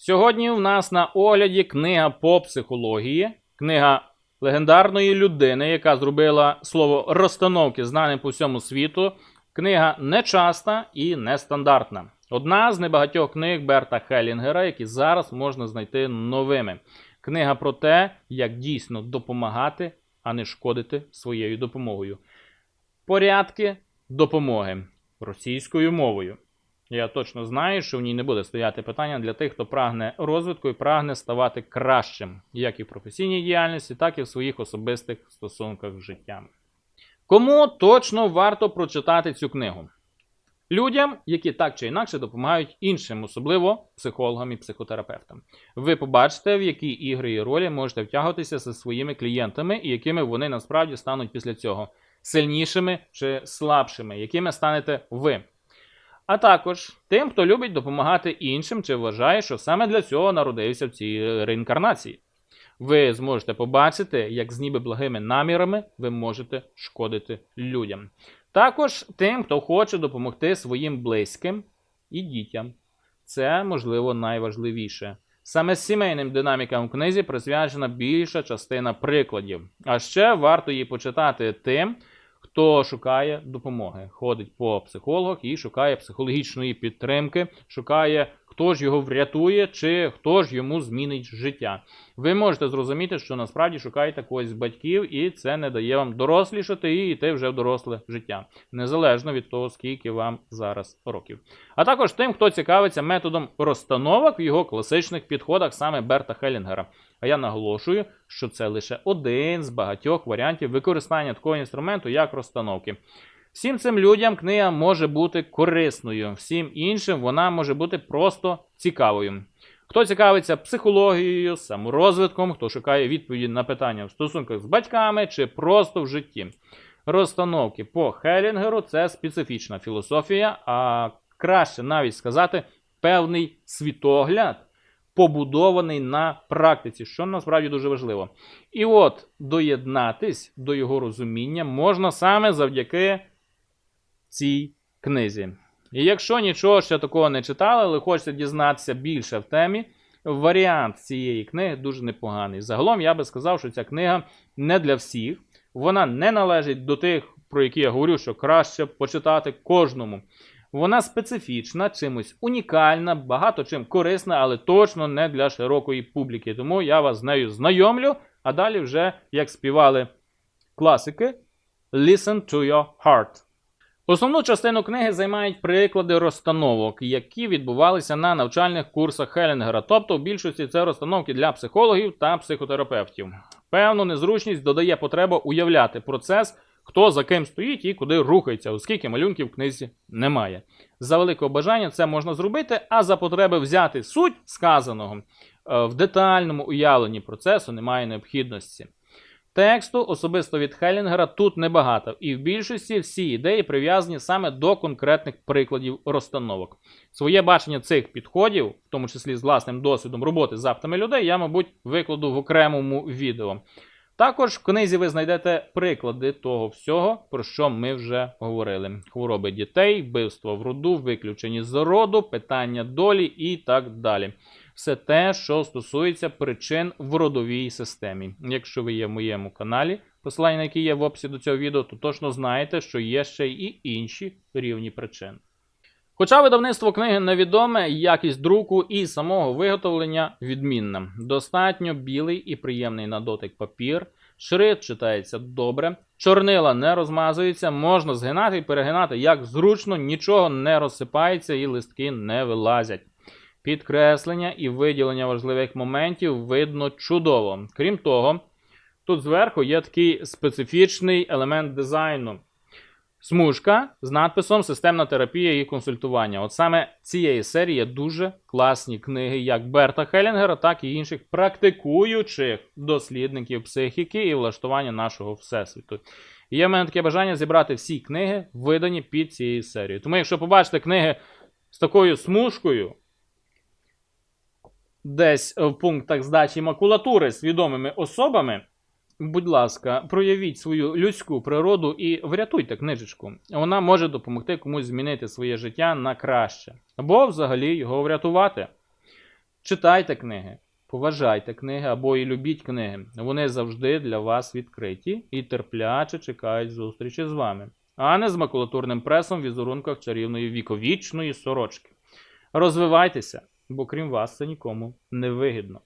Сьогодні в нас на огляді книга по психології, книга легендарної людини, яка зробила слово розстановки знаним по всьому світу. Книга нечаста і нестандартна. Одна з небагатьох книг Берта Хелінгера, які зараз можна знайти новими. Книга про те, як дійсно допомагати, а не шкодити своєю допомогою. Порядки допомоги російською мовою. Я точно знаю, що в ній не буде стояти питання для тих, хто прагне розвитку і прагне ставати кращим, як і в професійній діяльності, так і в своїх особистих стосунках з життям. Кому точно варто прочитати цю книгу? Людям, які так чи інакше допомагають іншим, особливо психологам і психотерапевтам. Ви побачите, в які ігри і ролі можете втягуватися зі своїми клієнтами, і якими вони насправді стануть після цього сильнішими чи слабшими, якими станете ви. А також тим, хто любить допомагати іншим чи вважає, що саме для цього народився в цій реінкарнації. Ви зможете побачити, як з ніби благими намірами ви можете шкодити людям. Також тим, хто хоче допомогти своїм близьким і дітям. Це, можливо, найважливіше. Саме сімейним динамікам в книзі присвячена більша частина прикладів. А ще варто її почитати тим, хто шукає допомоги, ходить по психологах і шукає психологічної підтримки, шукає, хто ж його врятує, чи хто ж йому змінить життя. Ви можете зрозуміти, що насправді шукаєте когось з батьків, і це не дає вам дорослішати і йти вже в доросле життя, незалежно від того, скільки вам зараз років. А також тим, хто цікавиться методом розстановок в його класичних підходах саме Берта Хелінгера. А я наголошую, що це лише один з багатьох варіантів використання такого інструменту, як розстановки. Всім цим людям книга може бути корисною, всім іншим вона може бути просто цікавою. Хто цікавиться психологією, саморозвитком, хто шукає відповіді на питання в стосунках з батьками чи просто в житті. Розстановки по Хелінгеру це специфічна філософія, а краще навіть сказати певний світогляд, побудований на практиці, що насправді дуже важливо. І от доєднатись до його розуміння можна саме завдяки цій книзі. І якщо нічого ще такого не читали, але хочете дізнатися більше в темі, варіант цієї книги дуже непоганий. Загалом я би сказав, що ця книга не для всіх. Вона не належить до тих, про які я говорю, що краще почитати кожному. Вона специфічна, чимось унікальна, багато чим корисна, але точно не для широкої публіки. Тому я вас з нею знайомлю, а далі вже, як співали класики, Listen to your heart. Основну частину книги займають приклади розстановок, які відбувалися на навчальних курсах Хелінгера, тобто в більшості це розстановки для психологів та психотерапевтів. Певну незручність додає потреба уявляти процес, хто за ким стоїть і куди рухається, оскільки малюнків в книзі немає. За великого бажання це можна зробити, а за потреби взяти суть сказаного е, в детальному уявленні процесу немає необхідності. Тексту особисто від Хелінгера тут небагато, і в більшості всі ідеї прив'язані саме до конкретних прикладів розстановок. Своє бачення цих підходів, в тому числі з власним досвідом роботи з запитами людей, я, мабуть, викладу в окремому відео. Також в книзі ви знайдете приклади того всього, про що ми вже говорили: хвороби дітей, вбивство в роду, виключені з роду, питання долі і так далі. Все те, що стосується причин в родовій системі. Якщо ви є в моєму каналі, посилання на який є в описі до цього відео, то точно знаєте, що є ще і інші рівні причин. Хоча видавництво книги невідоме, якість друку і самого виготовлення відмінна. Достатньо білий і приємний на дотик папір, шрифт читається добре, чорнила не розмазуються, можна згинати і перегинати як зручно, нічого не розсипається і листки не вилазять. Підкреслення і виділення важливих моментів видно чудово. Крім того, тут зверху є такий специфічний елемент дизайну. Смужка з надписом Системна терапія і консультування. От саме цієї серії є дуже класні книги, як Берта Хелінгера, так і інших практикуючих дослідників психіки і влаштування нашого всесвіту. І є в мене таке бажання зібрати всі книги, видані під цією серією. Тому, якщо побачите книги з такою смужкою, десь в пунктах здачі макулатури з відомими особами, будь ласка, проявіть свою людську природу і врятуйте книжечку. Вона може допомогти комусь змінити своє життя на краще, або взагалі його врятувати. Читайте книги, поважайте книги або і любіть книги. Вони завжди для вас відкриті і терпляче чекають зустрічі з вами, а не з макулатурним пресом в візерунках чарівної віковічної сорочки. Розвивайтеся, бо крім вас це нікому не вигідно.